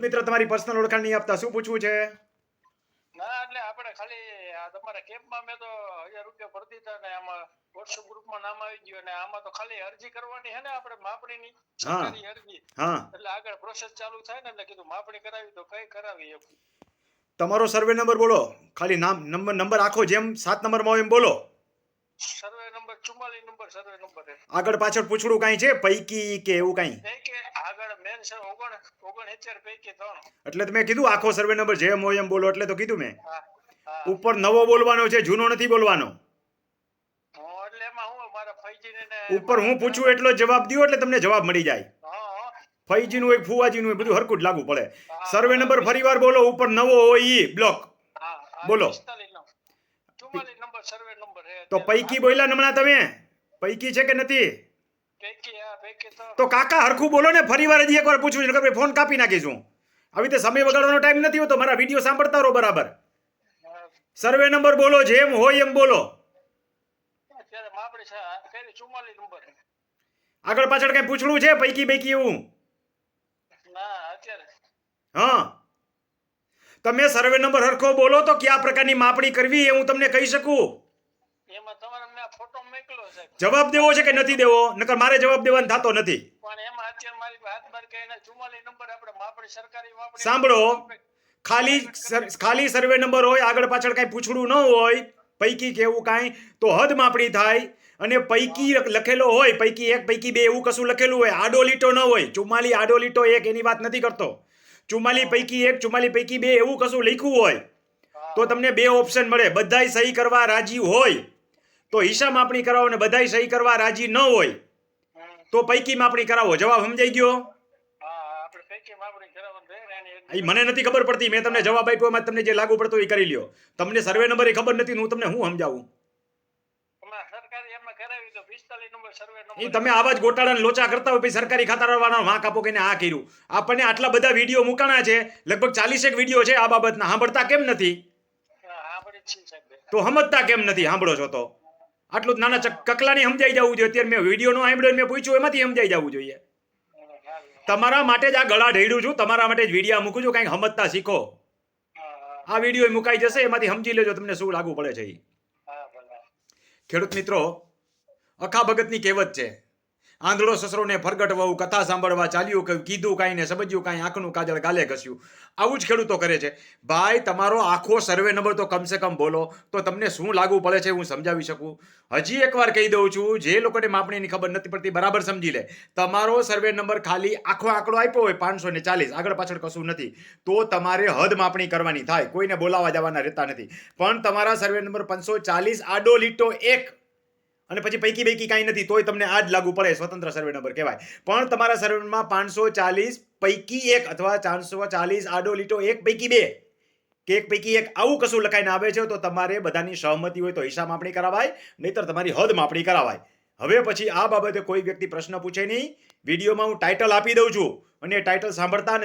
ખેડૂત મિત્ર તમારી પર્સનલ ઓળખાણ નહીં આપતા. શું પૂછવું છે? ના એટલે આપણે ખાલી આ તમારા કેમ્પમાં મેં તો હજાર રૂપિયા ભરી દીધા ને આમાં વોટ્સઅપ ગ્રુપમાં નામ આવી ગયું ને આમાં તો ખાલી અરજી કરવાની છે ને આપણે માપણીની. સરકારી અરજી. હા. એટલે આગળ પ્રોસેસ ચાલુ થાય ને એટલે કીધું માપણી કરાવી તો કઈ કરાવી એમ. તમારો સર્વે નંબર બોલો. ખાલી નામ નંબર નંબર આખો જેમ સાત નંબરમાં હોય એમ બોલો. સર્વે નંબર ચુમ્માલીસ નંબર સર્વે નંબર આગળ પાછળ પૂછડું કાંઈ છે? પૈકી કે એવું કાંઈ? નહીં કે આગળ મેન છે ઓગણ ઓગણસિત્તેર પૈકી ત્રણ. એટલે તમે કીધું આખો સર્વે નંબર જેમ હોય એમ બોલો એટલે તો કીધું મેં. ઉપર નવો બોલવાનો છે જૂનો નથી બોલવાનો. ઉપર હું પૂછું એટલો જવાબ દો એટલે તમને જવાબ મળી જાય. ફૈજીનું હોય ફુવાજીનું બધું હરખું જ લાગુ પડે. સર્વે નંબર ફરીવાર બોલો ઉપર નવો હોય ઈ બ્લોક બોલો. 45 નો. 44 નંબર સર્વે નંબર છે તો પૈકી બોલ્યા હમણાં તમે? પૈકી છે કે નથી? તો. કાકા હરખું બોલો ને ફરીવાર હજી એકવાર પૂછવું છે. ફોન કાપી નાખીશું આવી રીતે સમય બગાડવાનો ટાઈમ નથી હોતો. મારા વીડિયો સાંભળતા રહો બરાબર. સર્વે નંબર બોલો જેમ હોય એમ બોલો. અત્યારે માપણી છે આ કરી 44 નંબર. છે. આગળ પાછળ કઈ પૂછવું છે? પૈકી પૈકી એવું? હા. તમે સર્વે નંબર હરખો બોલો તો કયા પ્રકારની માપણી કરવી એ હું તમને કહી શકું? જવાબ દેવો છે કે નથી દેવો? નકર મારે જવાબ દેવાનો થતો નથી. પણ એમાં અત્યારે મારી હાથ બાર કે એના 44 નંબર આપણે માપણી સરકારી માપણી સાંભળો. ખાલી ખાલી સર્વે નંબર હોય આગળ પાછળ કાંઈ પૂછડું ન હોય પૈકી કે એવું કાંઈ તો હદ માપણી થાય. અને પૈકી લખેલો હોય પૈકી એક પૈકી બે એવું કશું લખેલું હોય આડો લીટો ન હોય. ચુમ્માલી આડો લીટો એક એની વાત નથી કરતો. ચુમ્માલી પૈકી એક ચુમ્માલી પૈકી બે એવું કશું લખ્યું હોય તો તમને બે ઓપ્શન મળે. બધાય સહી કરવા રાજી હોય. તો હિસાબ માપણી કરાવો ને બધાય સહી કરવા રાજી ન હોય તો પૈકી માપણી કરાવો. જવાબ સમજાઈ ગયો? અહીં મને નથી ખબર પડતી મેં તમને જવાબ આપ્યો એમાં તમને જે લાગુ પડતો એ કરી લ્યો. તમને સર્વે નંબર એ ખબર નથી હું તમને હું સમજાવું? એમાં સરકારી એમાં કરાવી તો 45 નંબર સર્વે એ તમે આવા જ ગોટાળાને લોચા કરતા હોય પછી સરકારી ખાતાવાળાનો વાંક આપો કે આ કર્યું. આપણને આટલા બધા વીડિયો મુકાણા છે લગભગ ચાલીસેક વીડિયો છે આ બાબતના. સાંભળતા કેમ નથી? તો સમજતા કેમ નથી? સાંભળો છો તો. આટલું જ નાના કકલાની સમજાઈ જવું જોઈએ. અત્યારે મેં વીડિયો નો સાંભળ્યો મેં પૂછ્યું એમાંથી સમજાઈ જવું જોઈએ? તમારા માટે જ આ ગળા ઢેડું છું. તમારા માટે જ વીડિયો મૂકું છું. કંઈક સમજતા શીખો. આ વીડિયો મુકાઈ જશે. એમાંથી સમજી લેજો તમને શું લાગુ પડે છે. ખેડૂત મિત્રો અખા ભગતની કહેવત છે આંધળો સસરો ને ફરગટ વહુ કથા સાંભળવા ચાલ્યું કે કીધું, કાંઈ ને સમજ્યું, કાંઈ આંખનું કાજળ ગાલે ઘસ્યું. આવું જ ખેડૂતો કરે છે. ભાઈ, તમારો આખો સર્વે નંબર તો કમસે કમ બોલો. તો તમને શું લાગુ પડે છે હું સમજાવી શકું? હજી એકવાર કહી દઉં છું, જે લોકોને માપણીની ખબર નથી પડતી, બરાબર સમજી લે. તમારો સર્વે નંબર ખાલી આખો આંકડો આપ્યો હોય, પાંચસો ને ચાલીસ. આગળ પાછળ કશું નથી. તો તમારે હદ માપણી કરવાની થાય. કોઈને બોલાવા જવાના રહેતા નથી. પણ તમારા સર્વે નંબર પાંચસો ચાલીસ આડો લીટો એક. અને પછી પૈકી પૈકી કાંઈ નથી, તોય તમને આ જ લાગુ પડે સ્વતંત્ર સર્વે નંબર કહેવાય. પણ તમારા સર્વેમાં પાંચસો ચાલીસ, પૈકી એક અથવા ચારસો ચાલીસ આડો લીટો એક પૈકી બે. કે એક પૈકી એક આવું કશું લખાઈને આવે છે, તો તમારે બધાની સહમતિ હોય તો હિસાબ માપણી કરાવાય, નહીતર તમારી હદ માપણી કરાવાય. હવે પછી આ બાબતે કોઈ વ્યક્તિ પ્રશ્ન પૂછે નહીં. વિડીયોમાં હું ટાઇટલ આપી દઉં છું અને ટાઇટલ સાંભળતા